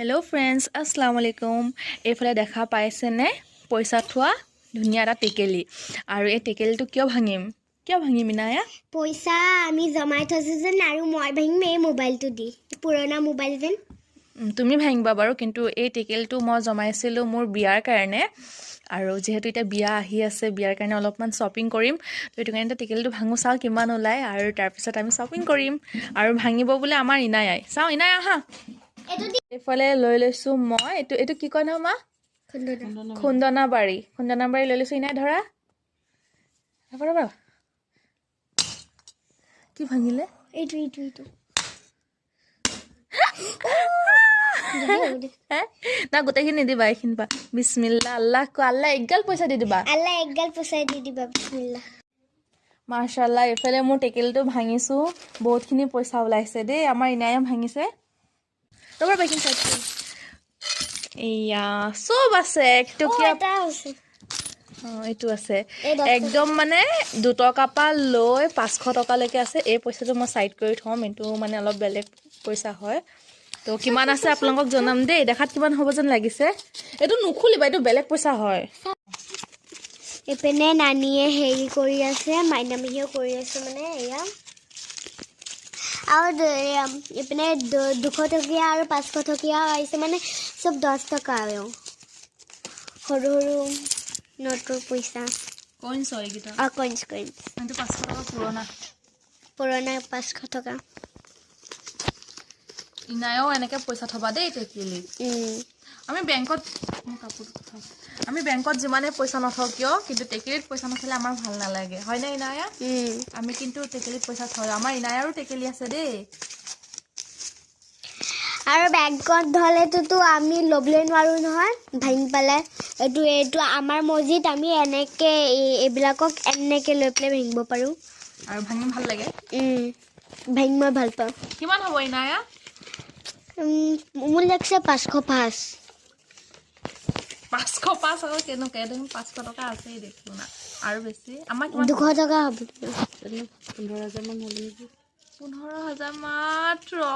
Hello' friends আসসালামু আলাইকুম এইফালে দেখা পাইছেনে? পইচা থোৱা ধুনীয়া এটা টেকেলি। আৰু এই টেকেলিটো কিয় ভাঙিম? কিয় ভাঙিম ইনায়া? পইচা আমি জমাই থৈছোঁ যেন আৰু মই ভাঙিম এই মোবাইলটো দি। পুৰণা মোবাইল যেন। তুমি ভাঙিবা বাৰু কিন্তু এই টেকেলিটো মই জমাইছিলোঁ মোৰ বিয়াৰ কাৰণে। আৰু যিহেতু এতিয়া বিয়া আহি আছে বিয়াৰ কাৰণে অলপমান শ্বপিং কৰিম। তো সেইটো কাৰণে এতিয়া টেকেলিটো ভাঙো চাওঁ কিমান ওলায়। আৰু তাৰপিছত আমি শ্বপিং কৰিম। আৰু ভাঙিব বোলে আমাৰ ইনায়াই। চাওঁ ইনাই আহা। এইফালে লৈ লৈছোঁ মই। এইটো এইটো কি কয় নহয় মা? খুন্দনাবাৰী। খুন্দনাবাৰী লৈ লৈছোঁ। ইনাই ধৰা। কি ভাঙিলে? এইটো এইটো এইটো। না গোটেইখিনি নিদিবা এইখিনি পা। বিছমিল্লা আল্লাহ কোৱা আল্লাহ এগাল পইচা দি দিবা। আল্লাহ একগাল পইচাই দি দিবা বিছমিল্লা। মাৰ্চাল্লাহ এইফালে মোৰ টেকেলিটো ভাঙিছোঁ। বহুতখিনি পইচা ওলাইছে দেই। আমাৰ ইনায়ে ভাঙিছে। এইখিনি চাইড কৰি এয়া চব আছে অ, একটকীয়া এটা আছে অঁ এইটো আছে একদম মানে দুটকা পৰা লৈ পাঁচশো টকালৈকে আছে এই পইচাটো মই চাইড কৰি থ'ম এইটো মানে অলপ বেলেগ পইচা হয় তো কিমান আছে আপোনালোকক জনাম দেই দেখাত কিমান হ'ব যেন লাগিছে এইটো নুখুলিবা এইটো বেলেগ পইচা হয় এইপিনে নানীয়ে হেৰি কৰি আছে মাইনা মেহিয়েও কৰি আছে মানে এয়া আৰু দ- এয়া এইপিনে দু- দুশ টকীয়া আৰু পাঁচশো টকীয়াও আহিছে মানে চব দহ টকা আৰু। সৰু সৰু নোটৰ পইচা। পুৰণা। পুৰণা পাঁচশো টকা। এনেকৈ পইচা থবা দেই টেকেলিত উম। আমি বেংকত মোৰ কাপোৰটো থওঁ। আমি বেংকত যিমানে পইচা নথওঁ কিয় কিন্তু টেকেলিত পইচা নথলে আমাৰ ভাল নালাগে। হয়নে ইনায়া। আমি কিন্তু টেকেলিত পইচা থওঁ। আমাৰ ইনায়াৰো টেকেলি আছে দেই। আৰু বেংকত ধলেটোতো আমি ল'বলৈ নোৱাৰোঁ নহয় ভাঙি পেলাই। এইটো এইটো আমাৰ মছজিদ আমি এনেকৈ এইবিলাকক এনেকৈ লৈ পেলাই ভাঙিব পাৰোঁ। আৰু ভাঙি ভাল লাগে। ভাঙি মই ভাল পাওঁ। কিমান হ'ব ইনায়া? মোৰ লাগিছে পাঁচশ পাঁচ। পাঁচশো পাঁচশো কেনেকৈ দেখোন পাঁচশো টকা আছেই দেখোন। আৰু বেছি। আমাৰ দুশ টকা হ'ব। পোন্ধৰ হাজাৰ মাত্ৰ।